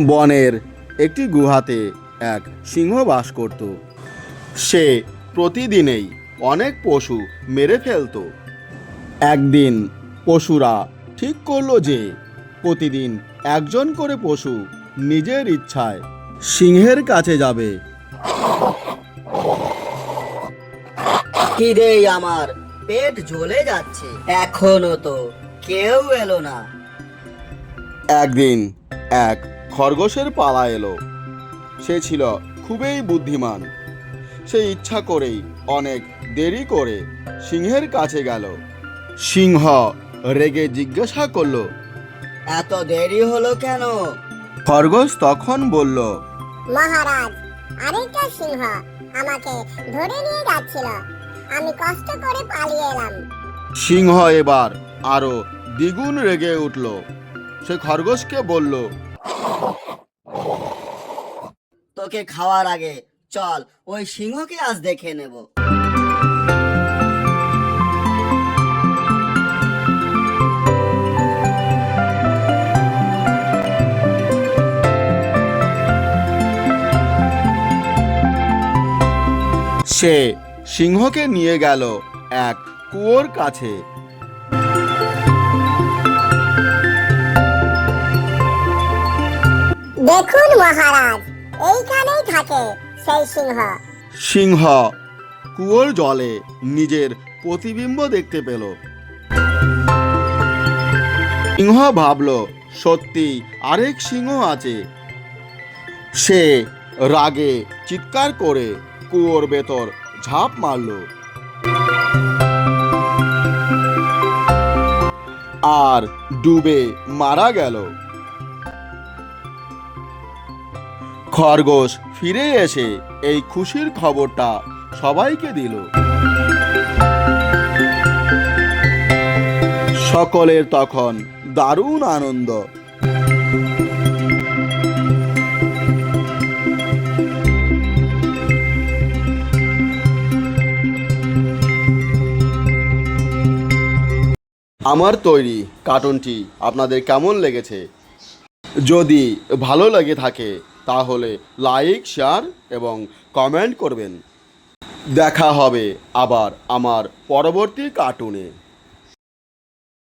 বনের একটি গুহাতে এক সিংহ বাস করত। সে প্রতিদিনেই অনেক পশু মেরে ফেলতো। একদিন পশুরা ঠিক করল যে প্রতিদিন একজন করে পশু নিজের ইচ্ছায় সিংহের কাছে যাবে। খিদেই আমার পেট জ্বলে যাচ্ছে। এখনও তো কেউ এলো না। একদিন এক খরগোশের পালা এলো। সে ছিল খুবই বুদ্ধিমান। সে ইচ্ছা করেই অনেক দেরি করে সিংহের কাছে গেল। সিংহ রেগে জিজ্ঞাসা করল এত দেরি হলো কেন? খরগোশ তখন বলল মহারাজ আরেকটা সিংহ আমাকে ধরে নিয়ে যাচ্ছিল। আমি কষ্ট করে পালিয়ে এলাম। সিংহ এবার আরও দ্বিগুণ রেগে উঠল। সে খরগোশকে বলল তোকে খাওয়ার আগে চল ওই সিংহকে আজ দেখে নেব। সে সিংহকে নিয়ে গেল এক কুয়োর কাছে। দেখুন মহারাজ এইখানেই থাকে সেই সিংহ। সিংহ, কুয়োর জলে নিজের প্রতিবিম্ব দেখতে পেল। সিংহ ভাবল, সত্যি আরেক সিংহ আছে। সে রাগে চিৎকার করে কুয়োর ভেতর ঝাঁপ মারল। আর ডুবে মারা গেল। খরগোশ ফিরে এসে এই খুশির খবরটা সবাইকে দিল। সকলের তখন দারুণ আনন্দ। আমার তৈরি কার্টুনটি আপনাদের কেমন লেগেছে? যদি ভালো লেগে থাকে তাহলে লাইক শেয়ার এবং কমেন্ট করবেন। দেখা হবে আবার আমার পরবর্তী কার্টুনে।